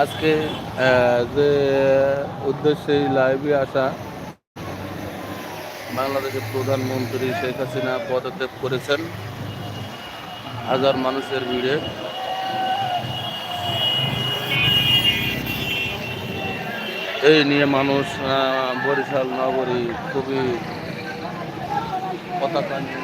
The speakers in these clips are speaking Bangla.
আজকে যে উদ্দেশ্যে লাইভে আসা বাংলাদেশের প্রধানমন্ত্রী শেখ হাসিনা পদত্যাগ করেছেন, হাজার মানুষের ভিড়ে। এই নিয়ে মানুষ বরিশাল নগরী খুবই পতাকা নিয়ে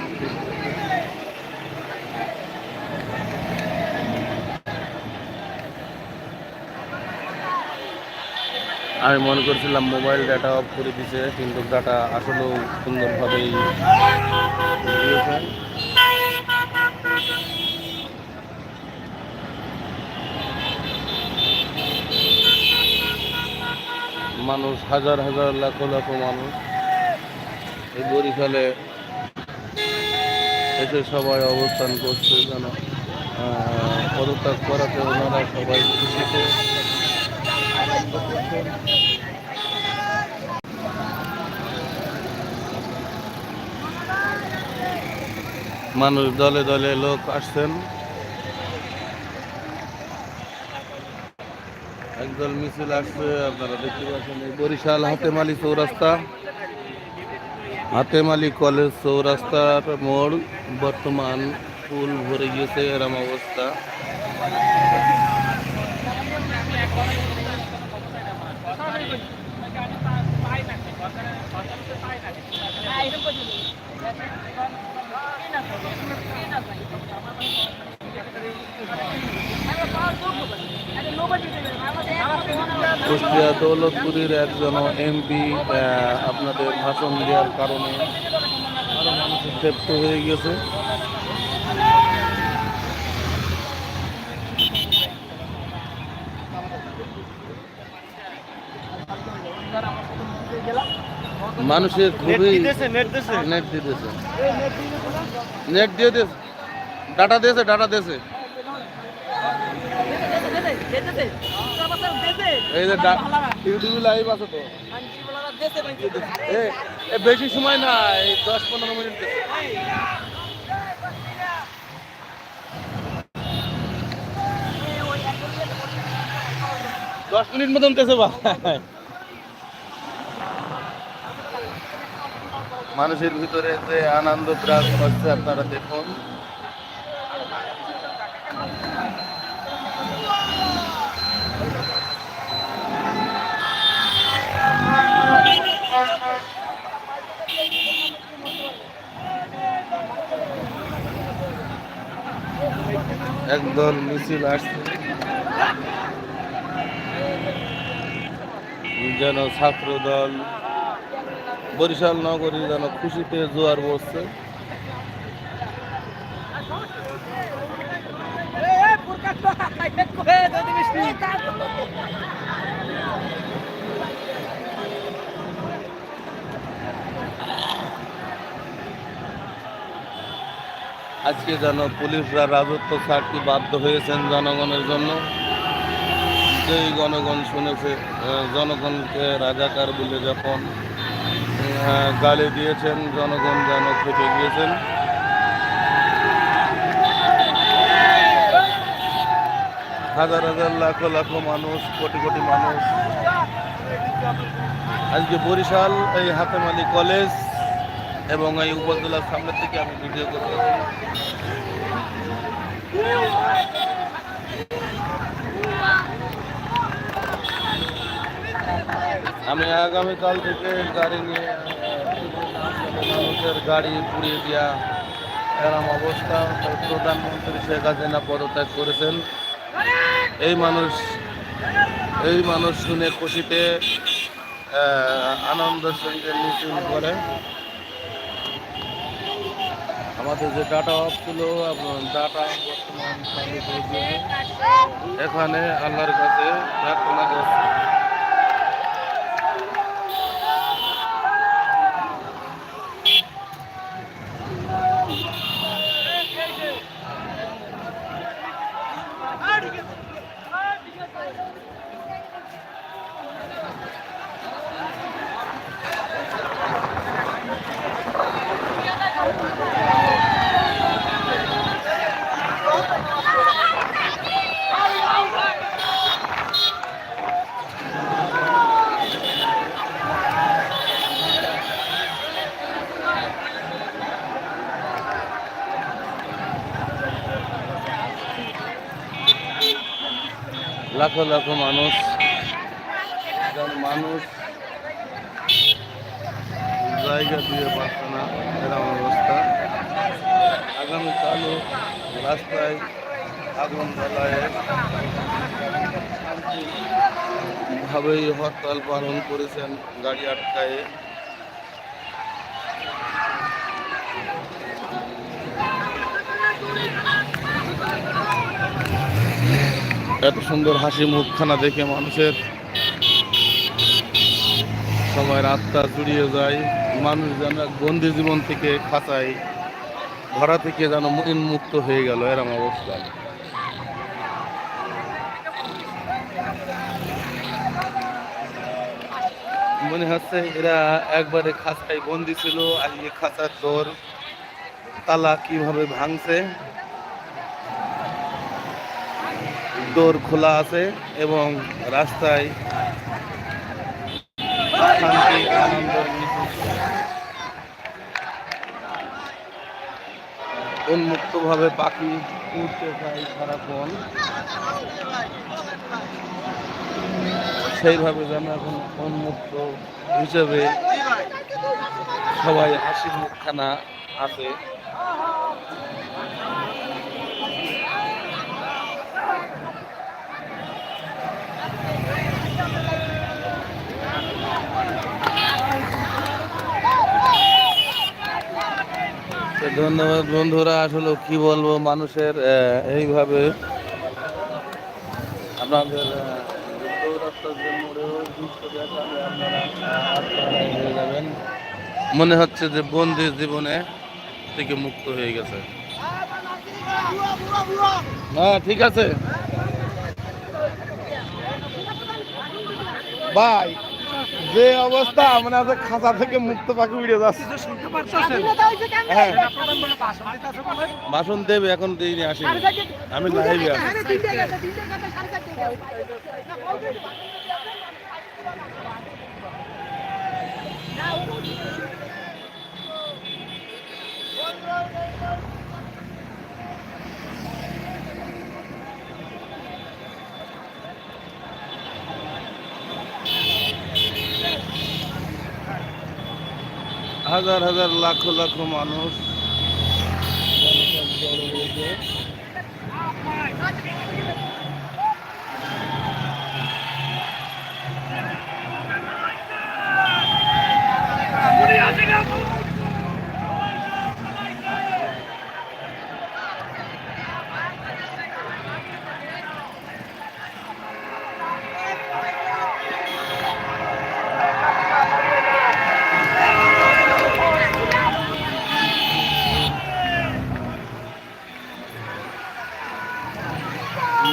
আমি মনে করছিলাম মোবাইল ডাটা অফ করে দিছে, কিন্তু ডাটা আসলেও সুন্দরভাবেই মানুষ, হাজার হাজার, লাখো লাখো মানুষ এই বরিশালে এসে সবাই অবস্থান করছে যেন পদত্যাগ করাতে ওনারা সবাই খুশিতে মানুষ দলে দলে লোক আসছেন। একদল মিছিল আসছে, আপনারা দেখতে পাচ্ছেন বরিশাল হাতেমালি চৌরাস্তা। হাতেমালি কলেজ চৌরাস্তার মোড়, বর্তমান ফুল ভরে গিয়েছে, এরম অবস্থা। কুষ্টিয়া দৌলতপুরের একজন এমপি আপনাদের ভাষণ দেওয়ার কারণে ক্ষেপ্ত হয়ে গেছে। মানুষের খুবই নেট দিতেছে। নেট দিয়ে দিয়েছে? ডাটা দিয়েছে ডাটা দিয়েছে। এই যে ইউটিউবে লাইভ আছে তো। বেশি সময় না এই দশ পনেরো মিনিট দশ মিনিট মতন দেশে ভাই। মানুষের ভিতরে যে আনন্দ বিরাজ করছে আপনারা দেখুন। একদল মিছিল আসছে। যেন ছাত্র দল বরিশাল নগরী যেন খুশিতে জোয়ার বসছে। আজকে যেন পুলিশরা রাজত্ব ছাড়তে বাধ্য হয়েছেন জনগণের জন্য। যেই জনগণ শুনেছে জনগণকে রাজাকার বলে যখন গালি দিয়েছেন, জনগণ যেন খেপে গিয়েছেন। হাজার হাজার লাখো লাখো মানুষ, কোটি কোটি মানুষ। আজকে বরিশাল, এই হাতেমালি কলেজ এবং এই উপজেলার সামনে থেকে আমি ভিডিও করতেছি আমি আগামীকাল থেকে গাড়ি নিয়ে মানুষের গাড়ি পুড়িয়ে দেওয়া এরম অবস্থা প্রধানমন্ত্রী শেখ হাসিনা পদত্যাগ করেছেন। এই মানুষ এই মানুষ শুনে খুশিতে আনন্দের সঙ্গে মিছিল করে। আমাদের যে ডাটা অফ ছিল ডাটা বর্তমান। এখানে আল্লাহর কাছে প্রার্থনা করছি। Hadi gel. লাখো লাখো মানুষ মানুষ জায়গা দিয়ে পাচ্ছে না, এরকম অবস্থা। আগামীকালও রাস্তায় আগুন জ্বালায়। ভাবেই হরতাল পালন করেছেন, গাড়ি আটকায়ে। এত সুন্দর হাসি মুখখানা দেখে মানুষের সময়ের আত্মা জুড়িয়ে যায়। মানুষ যেন বন্দি জীবন থেকে খাঁচায়। ধরা থেকে যেন মুক্ত হয়ে গেল, এরম অবস্থা। মনে হচ্ছে এরা একবারে খাঁচায় বন্দি ছিল আজকে খাঁচার দোর, তালা কীভাবে ভাঙছে? দোর খোলা আছে এবং রাস্তায় আনন্দের মিছিল। উন্মুক্তভাবে পাখি উঠতে চায় সারাক্ষণ সেইভাবে যেন এখন উন্মুক্ত হিসেবে সবাই হাসি মুখখানা আছে ধন্যবাদ বন্ধুরা, আসলে কি বলব, মানুষের এইভাবে আপনাদের মনে হচ্ছে যে বন্দি জীবনে থেকে মুক্ত হয়ে গেছে। হ্যাঁ ঠিক আছে। ভাই যে অবস্থা আমরা আছে খাঁচা থেকে মুক্ত পাখি উড়ে যাচ্ছে। হ্যাঁ। বাসন দেবে এখন দিইনি আসি আমি লাইভে আছি। হাজার হাজার লাখ লাখ মানুষ হয়েছে।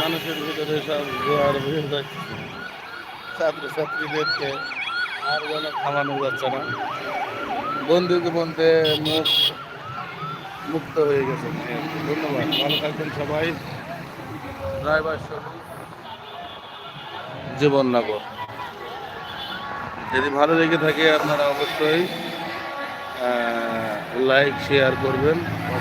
মানুষের ভিতরে সব জোয়ার হয়ে যাচ্ছে ছাত্রছাত্রীদেরকে আর যেন থামানো যাচ্ছে না। বন্ধু জীবনতে মুখ মুক্ত হয়ে গেছে। ধন্যবাদ। ভালো থাকবেন সবাই। ড্রাইভার জীবননগর যদি ভালো লেগে থাকে আপনারা অবশ্যই লাইক, শেয়ার করবেন।